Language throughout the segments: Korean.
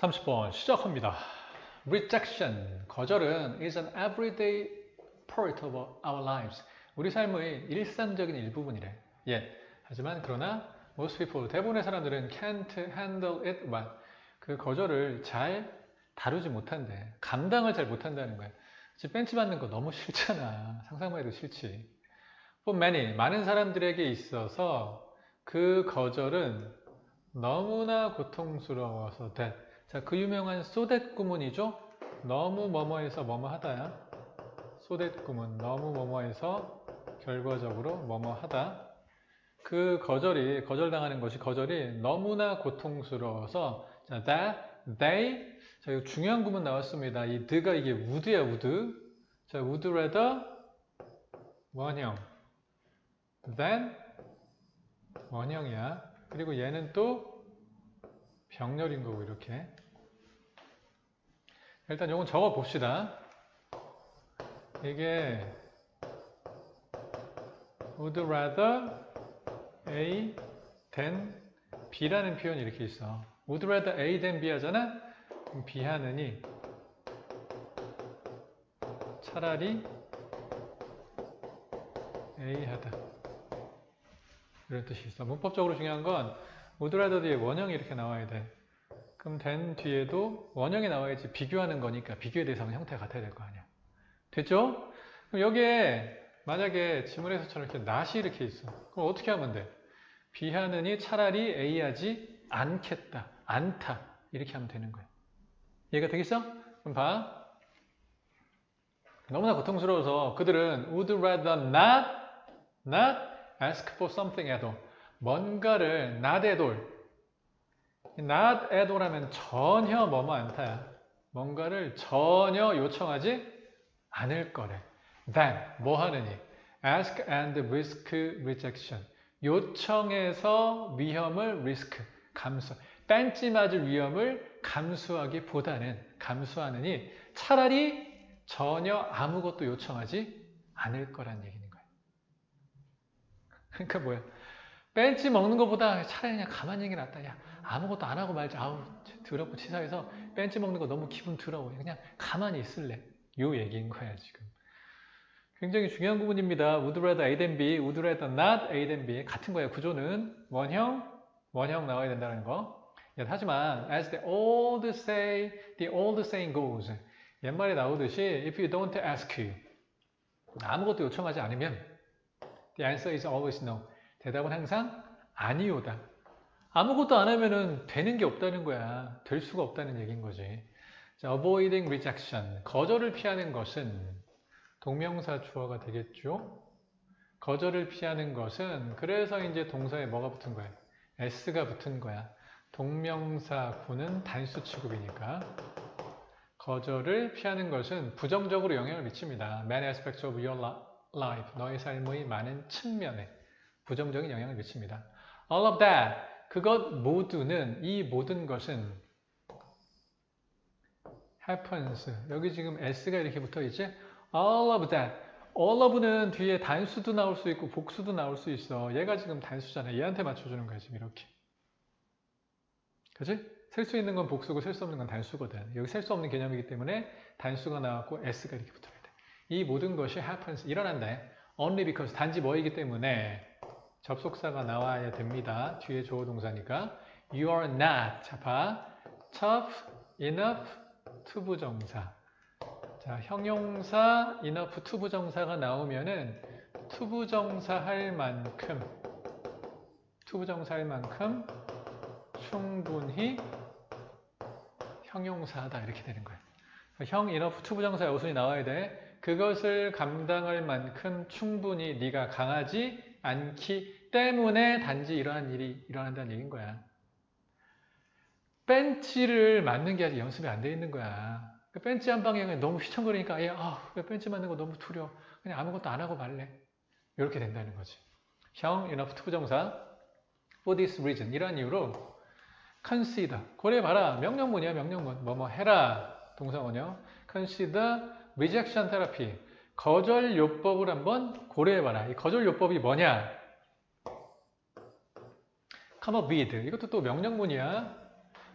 30번 시작합니다. Rejection, 거절은 is an everyday part of our lives. 우리 삶의 일상적인 일부분이래. 예. 하지만 그러나 most people, 대부분의 사람들은 can't handle it well. 그 거절을 잘 다루지 못한대. 감당을 잘 못한다는 거야. 지금 벤치 받는 거 너무 싫잖아. 상상만 해도 싫지. For many, 많은 사람들에게 있어서 그 거절은 너무나 고통스러워서 that. 자, 그 유명한 소댓 구문이죠. 너무 뭐뭐해서 뭐뭐하다야. 소댓 구문. 너무 뭐뭐해서 결과적으로 뭐뭐하다. 그 거절이 거절당하는 것이 거절이 너무나 고통스러워서 자, that they 자, 이거 중요한 구문 나왔습니다. 이 드가 이게 would야 would. 자, would rather 원형 than 원형이야. 그리고 얘는 또 병렬인 거고 이렇게. 일단 요건 적어 봅시다. 이게 would rather A than B라는 표현이 이렇게 있어. would rather A than B 하잖아? 그럼 B 하느니 차라리 A 하다. 이런 뜻이 있어. 문법적으로 중요한 건 뒤에 원형이 이렇게 나와야 돼. 그럼 than 뒤에도 원형이 나와야지 비교하는 거니까 비교의 대상은 형태가 같아야 될 거 아니야. 됐죠? 그럼 여기에 만약에 지문에서처럼 이렇게 not이 이렇게 있어. 그럼 어떻게 하면 돼? 비하느니 차라리 A 하지 않겠다. 않다. 이렇게 하면 되는 거야. 이해가 되겠어? 그럼 봐. 너무나 고통스러워서 그들은 would rather not, not ask for something at all. 뭔가를 not at all. not at all 하면 전혀 뭐뭐 않다야. 뭔가를 전혀 요청하지 않을 거래. then 뭐 하느니? ask and risk rejection. 요청해서 위험을 risk, 감수. 뺀지 맞을 위험을 감수하기보다는 감수하느니 차라리 전혀 아무것도 요청하지 않을 거란 얘기인 거예요. 그러니까 뭐야? 벤치 먹는 것보다 차라리 그냥 가만히 있는 게 낫다. 야, 아무것도 안 하고 말자. 아우, 더럽고 치사해서 벤치 먹는 거 너무 기분 더러워. 그냥 가만히 있을래. 요 얘기인 거야, 지금. 굉장히 중요한 부분입니다. would rather A than B, would rather not A than B. 같은 거예요. 구조는 원형, 원형 나와야 된다는 거. 예, 하지만 as the old say, the old saying goes. 옛말에 나오듯이 if you don't ask, 아무것도 요청하지 않으면 the answer is always no. 대답은 항상 아니오다. 아무것도 안 하면은 되는 게 없다는 거야. 될 수가 없다는 얘기인 거지. 자, avoiding rejection. 거절을 피하는 것은 동명사 주어가 되겠죠. 거절을 피하는 것은 그래서 이제 동사에 뭐가 붙은 거야? s가 붙은 거야. 동명사 구는 단수 취급이니까 거절을 피하는 것은 부정적으로 영향을 미칩니다. Many aspects of your life. 너의 삶의 많은 측면에 부정적인 영향을 미칩니다. All of that. 그것 모두는 이 모든 것은 happens. 여기 지금 s가 이렇게 붙어 있지? All of that. All of는 뒤에 단수도 나올 수 있고 복수도 나올 수 있어. 얘가 지금 단수잖아. 얘한테 맞춰주는 거야 지금 이렇게. 그지? 셀 수 있는 건 복수고 셀 수 없는 건 단수거든. 여기 셀 수 없는 개념이기 때문에 단수가 나왔고 s가 이렇게 붙어야 돼. 이 모든 것이 happens 일어난다. Only because 단지 뭐이기 때문에 접속사가 나와야 됩니다. 뒤에 주어 동사니까 you are not 자 봐. tough enough to 부정사. 자, 형용사 enough to 부정사가 나오면은 to 부정사 할 만큼 to 부정사 할 만큼 충분히 형용사다 이렇게 되는 거예요. 형 enough to 부정사 요순이 나와야 돼. 그것을 감당할 만큼 충분히 네가 강하지 않기 때문에 단지 이러한 일이 일어난다는 얘기인 거야. 벤치를 맞는 게 아직 연습이 안 돼 있는 거야. 그 벤치 한 방향에 너무 휘청거리니까 얘, 아, 벤치 맞는 거 너무 두려워. 그냥 아무것도 안 하고 말래. 이렇게 된다는 거지. 형, enough to 부정사. For this reason. 이러한 이유로 consider. 고려해봐라. 명령문이야, 명령문. 뭐뭐 해라. 동사원형. consider rejection therapy. 거절 요법을 한번 고려해봐라. 이 거절 요법이 뭐냐? come up with. 이것도 또 명령문이야.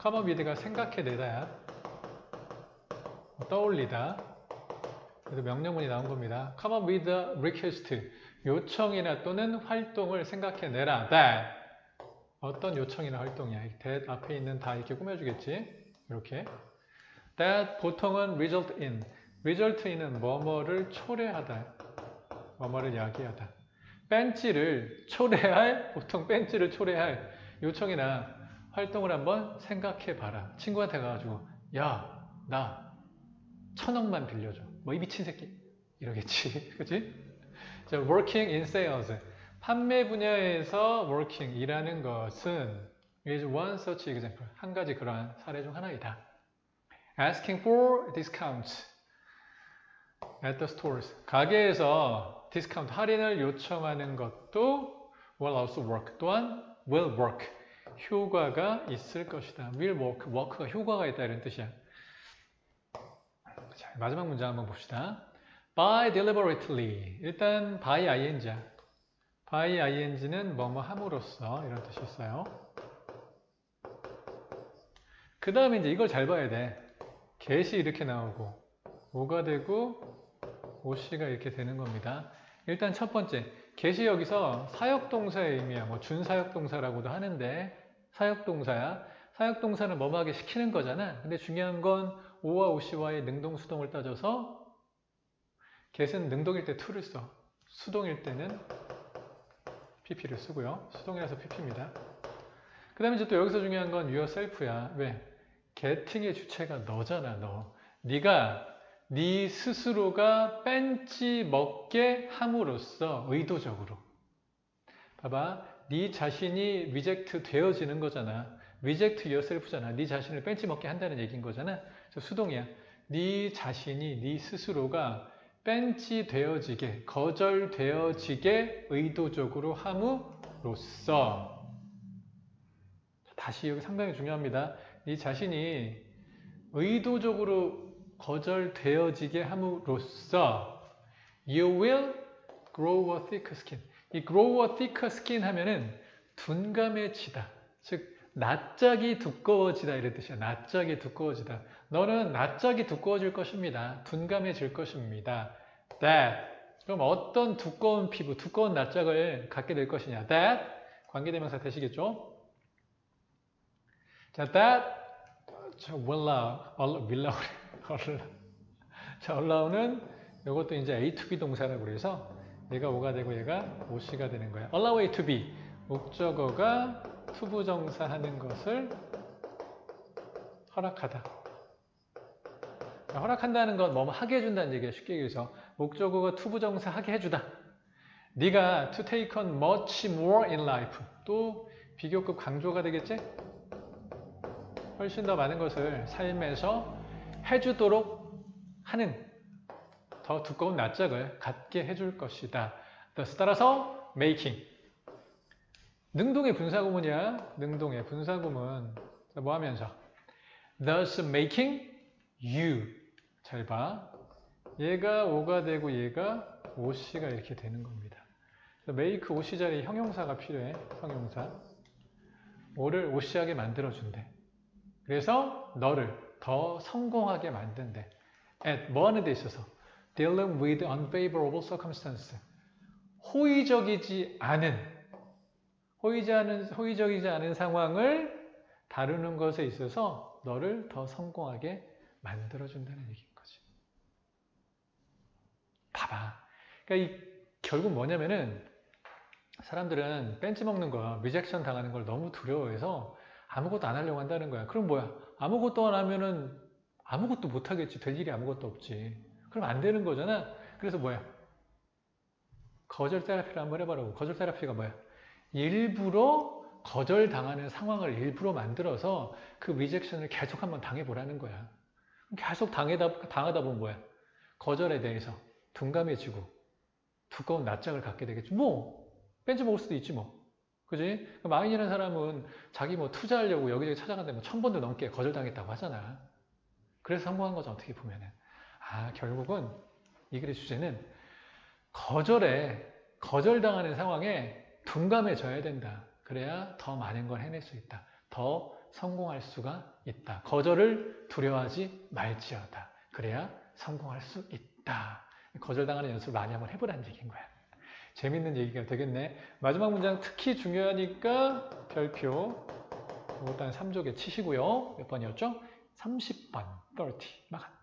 come up with가 생각해내다야. 떠올리다. 그래서 명령문이 나온 겁니다. come up with a request. 요청이나 또는 활동을 생각해내라. that. 어떤 요청이나 활동이야. 이 that 앞에 있는 다 이렇게 꾸며주겠지. 이렇게. that 보통은 result in. Result in은 뭐뭐를 초래하다. 뭐뭐를 야기하다. 벤치를 초래할, 보통 벤치를 초래할 요청이나 활동을 한번 생각해 봐라. 친구한테 가가지고, 야, 나 천억만 빌려줘. 뭐 이 미친 새끼. 이러겠지. 그치? 자, working in sales. 판매 분야에서 working, 일하는 것은 is one such example. 한 가지 그러한 사례 중 하나이다. asking for discounts at the stores. 가게에서 디스카운트, 할인을 요청하는 것도 will also work. 또한 will work. 효과가 있을 것이다. will work. work가 효과가 있다 이런 뜻이야. 자, 마지막 문장 한번 봅시다. by deliberately. 일단 by ing야. by ing는 뭐뭐 함으로써 이런 뜻이 있어요. 그 다음에 이제 이걸 잘 봐야 돼. get이 이렇게 나오고 오가 되고 오씨가 이렇게 되는 겁니다. 일단 첫 번째, get이 여기서 사역동사의 의미야. 뭐 준사역동사라고도 하는데 사역동사야. 사역동사는 뭐뭐하게 시키는 거잖아. 근데 중요한 건 오와 오씨와의 능동 수동을 따져서 get은 능동일 때 to를 써. 수동일 때는 pp를 쓰고요. 수동이라서 pp입니다. 그 다음에 이제 또 여기서 중요한 건 yourself야. 왜? getting의 주체가 너잖아, 너. 네가 네 스스로가 뺀지 먹게 함으로써 의도적으로. 봐봐. 네 자신이 리젝트 되어지는 거잖아. 리젝트 yourself잖아. 네 자신을 뺀지 먹게 한다는 얘기인 거잖아. 저 수동이야. 네 자신이 네 스스로가 뺀지 되어지게, 거절되어지게 의도적으로 함으로써. 다시 여기 상당히 중요합니다. 네 자신이 의도적으로 거절되어지게 함으로써 you will grow a thick skin. 이 grow a thick skin 하면은 둔감해지다. 즉 낯짝이 두꺼워지다 이런 뜻이야. 낯짝이 두꺼워지다. 너는 낯짝이 두꺼워질 것입니다. 둔감해질 것입니다. That. 그럼 어떤 두꺼운 피부, 두꺼운 낯짝을 갖게 될 것이냐. That. 관계대명사 되시겠죠? 자, that. 저 will allow, will allow, 자, allow는 이것도 이제 A to B 동사라고 그래서 얘가 O가 되고 얘가 OC가 되는 거야. allow A to B. 목적어가 투부정사 하는 것을 허락하다. 허락한다는 건 뭐뭐 하게 해준다는 얘기야. 쉽게 얘기해서 목적어가 투부정사 하게 해주다. 네가 to take on much more in life. 또 비교급 강조가 되겠지? 훨씬 더 많은 것을 삶에서 해주도록 하는 더 두꺼운 낯짝을 갖게 해줄 것이다. 따라서 making. 능동의 분사구문이야. 능동의 분사구문. 뭐 하면서 thus making you. 잘 봐. 얘가 오가 되고 얘가 오씨가 이렇게 되는 겁니다. make 오씨 자리에 형용사가 필요해. 형용사. 오를 오씨하게 만들어준대. 그래서 너를 더 성공하게 만든대. at 뭐 하는 데 있어서 dealing with unfavorable circumstance. 호의적이지 않은 호의지 않은 호의적이지 않은 상황을 다루는 것에 있어서 너를 더 성공하게 만들어 준다는 얘기인 거지. 봐봐. 그러니까 이 결국 뭐냐면은 사람들은 벤치 먹는 거, 리젝션 당하는 걸 너무 두려워해서 아무것도 안 하려고 한다는 거야. 그럼 뭐야? 아무것도 안 하면은 아무것도 못 하겠지. 될 일이 아무것도 없지. 그럼 안 되는 거잖아. 그래서 뭐야? 거절 테라피를 한번 해봐라고. 거절 테라피가 뭐야? 일부러 거절 당하는 상황을 일부러 만들어서 그 리젝션을 계속 한번 당해보라는 거야. 계속 당하다, 당하다 보면 뭐야? 거절에 대해서 둔감해지고 두꺼운 낯짝을 갖게 되겠지. 뭐, 벤치 먹을 수도 있지 뭐. 그지? 마인이라는 사람은 자기 뭐 투자하려고 여기저기 찾아갔는데 뭐 천 번도 넘게 거절당했다고 하잖아. 그래서 성공한 거죠, 어떻게 보면은. 아, 결국은 이 글의 주제는 거절에, 거절당하는 상황에 둔감해져야 된다. 그래야 더 많은 걸 해낼 수 있다. 더 성공할 수가 있다. 거절을 두려워하지 말지어다. 그래야 성공할 수 있다. 거절당하는 연습을 많이 한번 해보라는 얘기인 거야. 재밌는 얘기가 되겠네. 마지막 문장 특히 중요하니까 별표 이것도 한 3조개 치시고요. 몇 번이었죠? 30번, 30. 막